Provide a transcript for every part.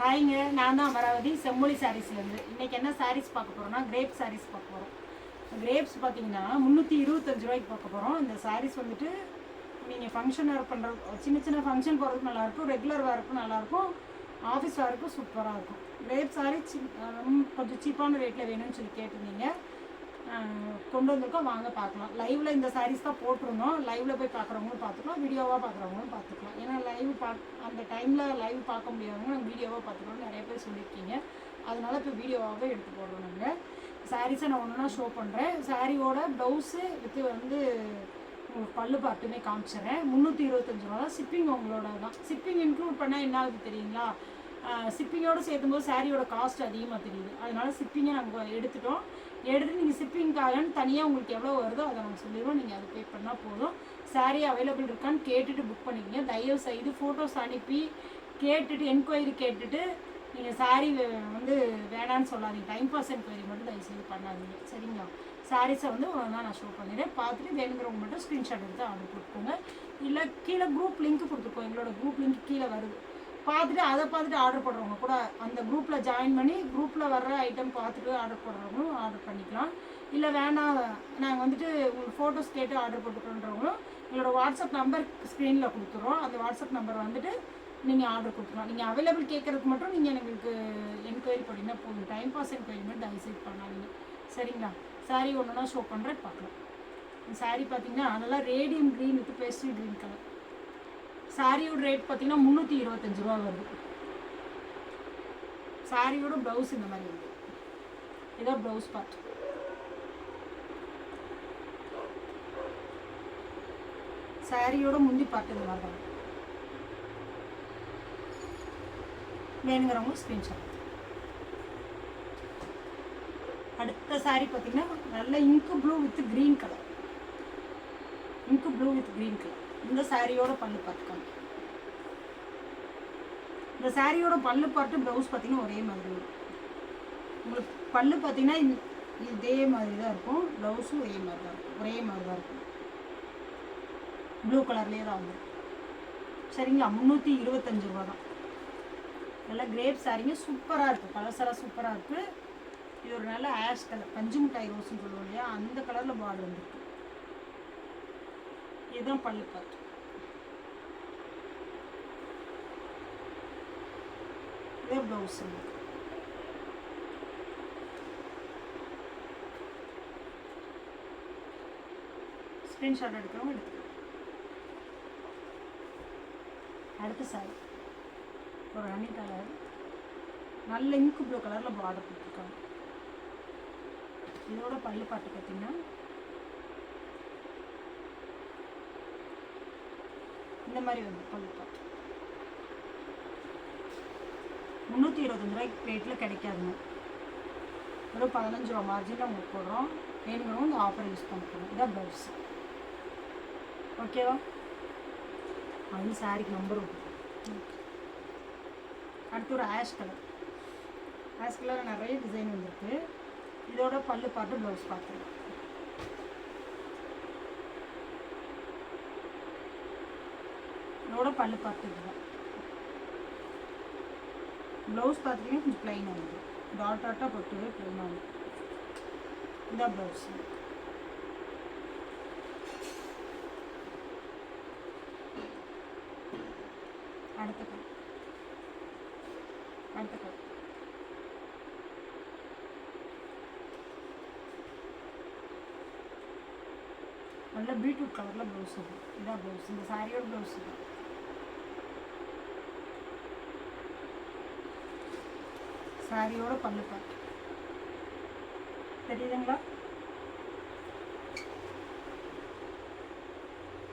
ஹாய்ங்க நான் தான் அமராவதி செம்மொழி சாரீஸ்லேருந்து இன்னைக்கு என்ன சாரீஸ் பார்க்க போகிறோம்னா கிரேப் சாரீஸ் பார்க்க போகிறோம் கிரேப்ஸ் பார்த்தீங்கன்னா முந்நூற்றி இருபத்தஞ்சு ரூபாய்க்கு பார்க்க போகிறோம் இந்த சாரீஸ் வந்துட்டு நீங்கள் ஃபங்க்ஷன் வேறு பண்ணுற சின்ன சின்ன ஃபங்க்ஷன் போகிறதுக்கு நல்லாயிருக்கும் ரெகுலர் வேறுக்கும் நல்லாயிருக்கும் ஆஃபீஸ் வேறுக்கும் சூப்பராக இருக்கும் கிரேப் சாரீ ரொம்ப கொஞ்சம் சீப்பான ரேட்டில் வேணும்னு சொல்லி கேட்டிருந்தீங்க. கொண்டு வந்திருக்கோம். வாங்க பார்க்கலாம். லைவ்ல இந்த சாரீஸ் தான் போட்டிருந்தோம். லைவ்ல போய் பார்க்குறவங்களும் பார்த்துக்கலாம். வீடியோவாக பார்க்குறவங்களும் பார்த்துக்கலாம். ஏன்னா லைவ் பா அந்த டைமில் லைவ் பார்க்க முடியாதவங்க நாங்கள் வீடியோவாக பார்த்துக்கணும் நிறைய பேர் சொல்லியிருக்கீங்க. அதனால இப்போ வீடியோவாகவே எடுத்து போடுறோம் நாங்கள் சாரீஸை நான் ஒன்றா ஷோ பண்ணுறேன் சாரியோட ப்ளவுஸு வித்து வந்து பல்லு பார்ட்டுமே காமிச்சிடுறேன். முந்நூற்றி இருபத்தஞ்சி ரூபா தான். ஷிப்பிங் உங்களோட தான் ஷிப்பிங் இன்க்ளூட் பண்ணால் என்ன ஆகுது தெரியுங்களா? ஷிப்பிங்கோடு சேர்த்தும்போது சாரியோட காஸ்ட் அதிகமாக தெரியுது. அதனால ஷிப்பிங்கை நாங்கள் எடுத்துட்டோம். எடுத்து நீங்கள் ஷிப்பிங் ஷிப்பிங்காகன்னு தனியாக உங்களுக்கு எவ்வளோ வருதோ அதை நாங்கள் சொல்லிடுவோம் நீங்கள் அதை பே பண்ணால் போதும். சாரீ அவைலபிள் இருக்கான்னு கேட்டுட்டு புக் பண்ணிக்கங்க. தயவு செய்து ஃபோட்டோஸ் அனுப்பி கேட்டுட்டு என்கொயரி கேட்டுட்டு நீங்கள் சாரீ வந்து வேணான்னு சொல்லாதீங்க. டைம் பாஸ் என்கொயரி மட்டும் தயவு செய்து பண்ணாதீங்க. சரிங்களா? சாரீஸை வந்து ஒன்றா நான் ஷோ பண்ணிடுறேன். பார்த்துட்டு வேணுங்கிறவங்க மட்டும் ஸ்க்ரீன்ஷாட் எடுத்து ஆர்டர் கொடுத்துக்கோங்க இல்லை கீழே குரூப் லிங்க் கொடுத்துருக்கோம் எங்களோட குரூப் லிங்க் கீழே வருது. பார்த்துட்டு அதை பார்த்துட்டு ஆர்டர் போடுறவங்க கூட அந்த குரூப்பில் ஜாயின் பண்ணி குரூப்பில் வர்ற ஐட்டம் பார்த்துட்டு ஆர்டர் போடுறவங்களும் ஆர்டர் பண்ணிக்கலாம். இல்லை வேணாம் நாங்கள் வந்துட்டு உங்களுக்கு ஃபோட்டோஸ் கேட்டு ஆர்டர் போட்டுக்கிறோன்றவங்களும் எங்களோட வாட்ஸ்அப் நம்பர் ஸ்க்ரீனில் கொடுத்துறோம். அந்த வாட்ஸ்அப் நம்பர் வந்துட்டு நீங்கள் ஆர்டர் கொடுத்துருவோம் நீங்கள் அவைலபிள் கேட்குறதுக்கு மட்டும் நீங்கள் எங்களுக்கு என்கொயரி பண்ணிங்கன்னா போதும். டைம் பாஸ் என்கொயரி மட்டும் தயவுசெய்து பண்ணாதீங்க. சரிங்களா? சாரீ ஒன்றுனா ஷோ பண்ணுறேன் பார்க்கலாம். சாரீ பார்த்தீங்கன்னா நல்லா radium green with pastry green colour சாரியோட ரேட் பார்த்தீங்கன்னா முந்நூற்றி இருபத்தஞ்சு ரூபா வருது. சாரியோட ப்ளவுஸ் இந்த மாதிரி வருது இதான் ப்ளவுஸ் பார்ட் சாரியோட முந்தி பார்ட் இந்த மாதிரி தான். வேணுங்கிறவங்க ஸ்க்ரீன்ஷாட் அடுத்த சாரி பார்த்தீங்கன்னா நல்ல ink blue with green colour ink blue with green colour இந்த சாரியோட பல்லு பார்த்துக்கோங்க இந்த சாரியோட பல்லு பார்த்து ப்ளவுஸ் பார்த்தீங்கன்னா ஒரே மாதிரி வரும். உங்களுக்கு பல்லு பார்த்தீங்கன்னா இதே மாதிரி தான் இருக்கும் ப்ளவுஸும் ஒரே மாதிரி தான் இருக்கும். ஒரே மாதிரி தான் இருக்கும். ப்ளூ கலர்லேயே தான் வந்துடும் சரிங்களா? முந்நூற்றி இருபத்தஞ்சு ரூபா தான் நல்லா கிரேப் சாரிங்க சூப்பராக இருக்குது கலர்ஸராக சூப்பராக இருக்குது இது ஒரு நல்ல ஆஷ் கலர் பஞ்சு மிட்டாய் ரோஸ்ன்னு சொல்லுவோம் இல்லையா? அந்த கலரில் பார்டர் வந்துருக்கு. இதுதான் பல்லு பார்த்து இதே ப்ளவுஸ் ஸ்க்ரீன்ஷாட் எடுக்கிறவங்க எடுத்துக்கலாம். அடுத்த சாரி ஒரு ஹனி கலர் நல்ல இங்கு ப்ளூ கலரில் பார்டர் கொடுத்துருக்காங்க இதோட பல்லு பாட்டு பார்த்தீங்கன்னா இந்த மாதிரி வந்து பல்லு பாட்டு முந்நூற்றி இருபத்தஞ்சு ரூபாய்க்கு ரேட்டில் கிடைக்காதுங்க. ஒரு பதினஞ்சு ரூபா மார்ஜினில் உங்களுக்கு போடுறோம். வேணுங்கிறவங்க இந்த ஆஃபர் யூஸ் பண்ணிக்கிறோம் இதான் ப்ளவுஸ் ஓகேவா அது சாரிக்கு நம்பர் அடுத்து ஒரு ஆஷ் கலர் ஆஷ் கலர் நிறைய டிசைன் வந்திருக்கு. இதோட பல்லு பாட்டு ப்ளவுஸ் பார்த்துருக்கோம் கூட பல்லு பார்த்துக்கலாம் ப்ளவுஸ் பார்த்துட்டிங்கன்னா கொஞ்சம் ப்ளைனாக வந்து டாட் டாட்டாக போட்டு ப்ளைனாக வந்து இதான் ப்ளவுஸ் அடுத்த கலர் அடுத்த நல்ல பீட்ரூட் கலரில் ப்ளவுஸ் இருக்கும் இதான் ப்ளவுஸ் இந்த சாரியோட ப்ளவுஸ் இருக்கும் சாரியோட பல்லு தெரியுதுங்களா?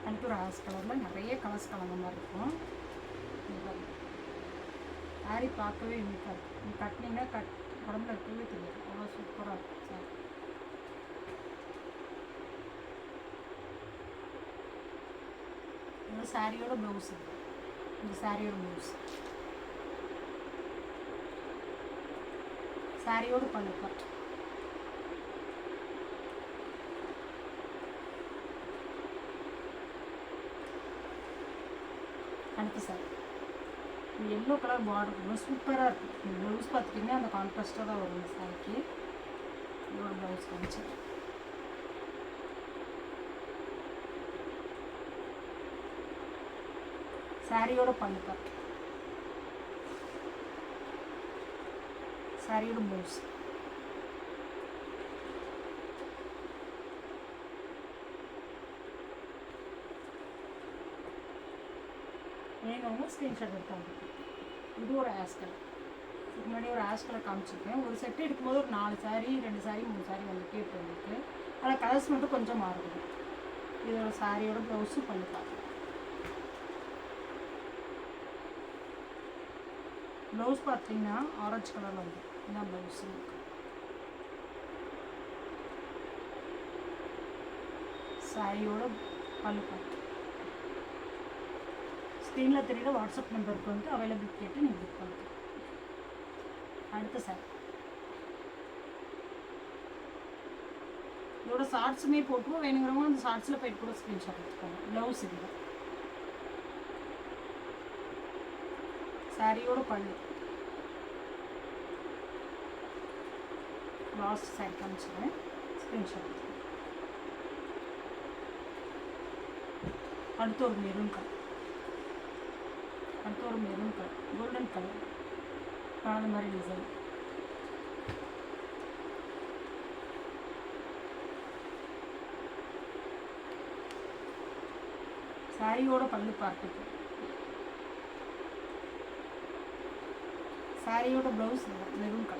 அடுத்து ஒரு ஆஸ் கலரில் நிறைய கலர்ஸ் கலந்த மாதிரி இருக்கும். சாரி பார்க்கவே யூனிக்காக இருக்கும் நீங்கள் கட்டினீங்கன்னா கட் உடம்புல இருக்கவே தெரியாது. அவ்வளோ சூப்பராக இருக்கும் சாரி சாரியோட ப்ளவுஸ் இந்த சாரியோட ப்ளவுஸ் சாரியோடு பண்ணிப்போம் பாட்டு சார். எல்லோ கலர் பார்டர் ரொம்ப சூப்பராக இருக்கும் ப்ளவுஸ் பார்த்துட்டிங்கன்னா அந்த கான்ட்ராஸ்ட்டாக தான் வரும் இந்த சாரிக்கு இதோட ப்ளவுஸ் காமிச்சு சாரியோட பல்லுக்கா சாரியோட ப்ளவுஸ் வேணுங்க ஸ்க்ரீன்ஷாட் எடுத்தாங்க இது ஒரு ஆஸ்கல் இதுக்கு முன்னாடி ஒரு ஆஸ்கலை காமிச்சிருக்கேன் ஒரு செட் எடுக்கும்போது ஒரு நாலு சாரீ ரெண்டு சாரி மூணு சாரி வந்துட்டே போயிருக்கு அதில் கலர்ஸ் மட்டும் கொஞ்சம் மாறுது இதோட சாரியோட ப்ளவுஸும் பண்ணி பார்க்கலாம் ப்ளவுஸ் பார்த்தீங்கன்னா ஆரஞ்சு கலரில் வந்து இதான் ப்ளவுஸ் சாரியோட பல்லு பார்த்து ஸ்க்ரீனில் தெரியுற வாட்ஸ்அப் நம்பருக்கு வந்து அவைலபிள் கேட்டு நீங்கள் புக் பண்ணிக்கலாம் அடுத்த சார் இதோட ஷார்ட்ஸுமே போட்டுருவோம் வேணுங்கிறவங்க அந்த ஷார்ட்ஸில் போயிட்டு கூட ஸ்க்ரீன்ஷாட் எடுத்துக்கோங்க ப்ளவுஸ் இதுதான் சாரியோட பல்லு லாஸ்ட் சாரி காமிச்சிடுறேன் ஸ்க்ரீன்ஷாட் அடுத்து ஒரு மெரூன் கலர் அடுத்து ஒரு மெரூன் கலர் கோல்டன் கலர் அந்த மாதிரி டிசைன் சாரியோட பல்லு பார்த்துக்கு. சாரியோட ப்ளவுஸ் மெரூன் கலர்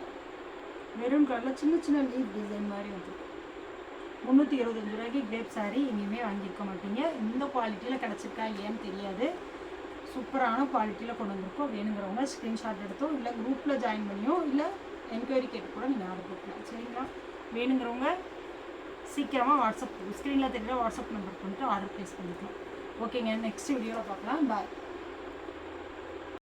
மெரூன் கலரில் சின்ன சின்ன லீஃப் டிசைன் மாதிரி வந்து முந்நூற்றி இருபத்தஞ்சு ரூபாய்க்கு கிரேப் சாரி எங்கேயுமே வாங்கியிருக்க மாட்டீங்க. இந்த குவாலிட்டியில் கிடச்சிருக்கா இல்லையான்னு தெரியாது. சூப்பரான குவாலிட்டியில் கொண்டு வந்திருக்கோம். வேணுங்கிறவங்க ஸ்க்ரீன்ஷாட் எடுத்தோம் இல்லை குரூப்பில் ஜாயின் பண்ணியோ இல்லை என்கொயரி கேட்டு கூட நீங்கள் ஆர்டர் கொடுக்கலாம். சரிங்களா? வேணுங்கிறவங்க சீக்கிரமாக வாட்ஸ்அப் ஸ்க்ரீனில் தெரியுற வாட்ஸ்அப் நம்பருக்கு வந்துட்டு ஆர்டர் ப்ளேஸ் பண்ணிக்கலாம். ஓகேங்க நெக்ஸ்ட் வீடியோவில் பார்க்கலாம். பாய்